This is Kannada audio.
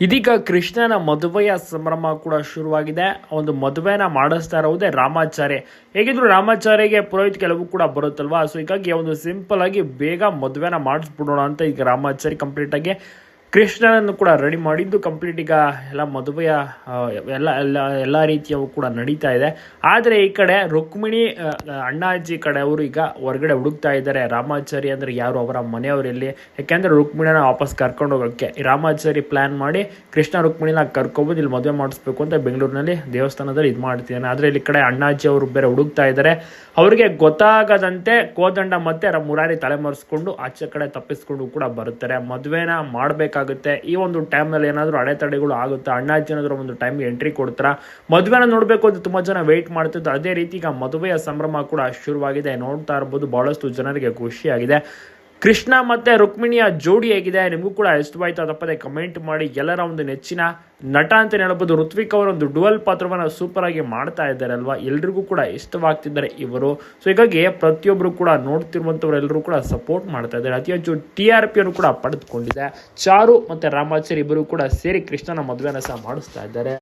ಇದೀಗ ಕೃಷ್ಣನ ಮದುವೆಯ ಸಂಭ್ರಮ ಕೂಡ ಶುರುವಾಗಿದೆ. ಒಂದು ಮದುವೆನ ಮಾಡಿಸ್ತಾ ಇರೋದೇ ರಾಮಾಚಾರ್ಯ. ಹೇಗಿದ್ರು ರಾಮಾಚಾರ್ಯಗೆ ಪುರೋಹಿತ್ ಕೆಲವು ಕೂಡ ಬರುತ್ತಲ್ವಾ? ಸೊ ಹೀಗಾಗಿ ಒಂದು ಸಿಂಪಲ್ ಆಗಿ ಬೇಗ ಮದುವೆನ ಮಾಡಿಸ್ಬಿಡೋಣ ಅಂತ ಈಗ ರಾಮಾಚಾರಿ ಕಂಪ್ಲೀಟ್ ಆಗಿ ಕೃಷ್ಣನನ್ನು ಕೂಡ ರೆಡಿ ಮಾಡಿದ್ದು ಕಂಪ್ಲೀಟ್ ಈಗ ಎಲ್ಲ ಮದುವೆಯ ಎಲ್ಲ ಎಲ್ಲ ಎಲ್ಲ ರೀತಿಯವು ಕೂಡ ನಡೀತಾ ಇದೆ. ಆದರೆ ಈ ಕಡೆ ರುಕ್ಮಿಣಿ ಅಣ್ಣಾಜಿ ಕಡೆ ಅವರು ಈಗ ಹೊರಗಡೆ ಹುಡುಕ್ತಾ ಇದ್ದಾರೆ. ರಾಮಾಚಾರಿ ಅಂದರೆ ಯಾರು ಅವರ ಮನೆಯವರಲ್ಲಿ ಯಾಕೆಂದರೆ ರುಕ್ಮಿಣಿನ ವಾಪಸ್ ಕರ್ಕೊಂಡು ಹೋಗೋಕ್ಕೆ. ರಾಮಾಚಾರಿ ಪ್ಲ್ಯಾನ್ ಮಾಡಿ ಕೃಷ್ಣ ರುಕ್ಮಿಣಿನ ಕರ್ಕೊಬೋದು, ಇಲ್ಲಿ ಮದುವೆ ಮಾಡಿಸ್ಬೇಕು ಅಂತ ಬೆಂಗಳೂರಿನಲ್ಲಿ ದೇವಸ್ಥಾನದಲ್ಲಿ ಇದು ಮಾಡ್ತಿದ್ದಾನೆ. ಆದರೆ ಇಲ್ಲಿ ಕಡೆ ಅಣ್ಣಾಜಿ ಅವರು ಬೇರೆ ಹುಡುಕ್ತಾ ಇದ್ದಾರೆ. ಅವರಿಗೆ ಗೊತ್ತಾಗದಂತೆ ಕೋದಂಡ ಮತ್ತೆ ಮುರಾರಿ ತಲೆಮರೆಸ್ಕೊಂಡು ಆಚೆ ಕಡೆ ತಪ್ಪಿಸ್ಕೊಂಡು ಕೂಡ ಬರುತ್ತಾರೆ. ಮದುವೆನ ಮಾಡಬೇಕಾಗುತ್ತೆ ಈ ಒಂದು ಟೈಮ್ನಲ್ಲಿ ಏನಾದರೂ ಅಡೆತಡೆಗಳು ಆಗುತ್ತೆ? ಅಣ್ಣಾಜಿ ಏನಾದರೂ ಒಂದು ಟೈಮ್ಗೆ ಎಂಟ್ರಿ ಕೊಡ್ತಾರಾ? ಮದುವೆನ ನೋಡಬೇಕು ಅಂತ ತುಂಬ ಜನ ವೆಯ್ಟ್ ಮಾಡ್ತಿದ್ದು ಅದೇ ರೀತಿ ಈಗ ಮದುವೆಯ ಸಂಭ್ರಮ ಕೂಡ ಶುರುವಾಗಿದೆ. ನೋಡ್ತಾ ಇರ್ಬೋದು, ಬಹಳಷ್ಟು ಜನರಿಗೆ ಖುಷಿಯಾಗಿದೆ. ಕೃಷ್ಣ ಮತ್ತೆ ರುಕ್ಮಿಣಿಯ ಜೋಡಿ ಹೇಗಿದೆ? ನಿಮಗೂ ಕೂಡ ಇಷ್ಟವಾಯ್ತು. ತಪ್ಪದೆ ಕಮೆಂಟ್ ಮಾಡಿ. ಎಲ್ಲರ ಒಂದು ನೆಚ್ಚಿನ ನಟ ಅಂತ ಹೇಳ್ಬೋದು. ಋತ್ವಿಕ್ ಅವರ ಒಂದು ಡುವಲ್ ಪಾತ್ರವನ್ನು ಸೂಪರ್ ಆಗಿ ಮಾಡ್ತಾ ಇದ್ದಾರೆ ಅಲ್ವಾ ಎಲ್ರಿಗೂ ಕೂಡ ಇಷ್ಟವಾಗ್ತಿದ್ದಾರೆ ಇವರು. ಸೊ ಹೀಗಾಗಿ ಪ್ರತಿಯೊಬ್ಬರು ಕೂಡ ನೋಡ್ತಿರುವಂಥವ್ರು ಎಲ್ಲರೂ ಕೂಡ ಸಪೋರ್ಟ್ ಮಾಡ್ತಾ ಇದ್ದಾರೆ. ಅತಿ ಹೆಚ್ಚು ಟಿ ಆರ್ ಪಿಯನ್ನು ಕೂಡ ಪಡೆದುಕೊಂಡಿದೆ. ಚಾರು ಮತ್ತು ರಾಮಾಚಾರಿ ಇಬ್ಬರು ಕೂಡ ಸೇರಿ ಕೃಷ್ಣನ ಮದುವೆನ ಸಹ ಮಾಡಿಸ್ತಾ ಇದ್ದಾರೆ.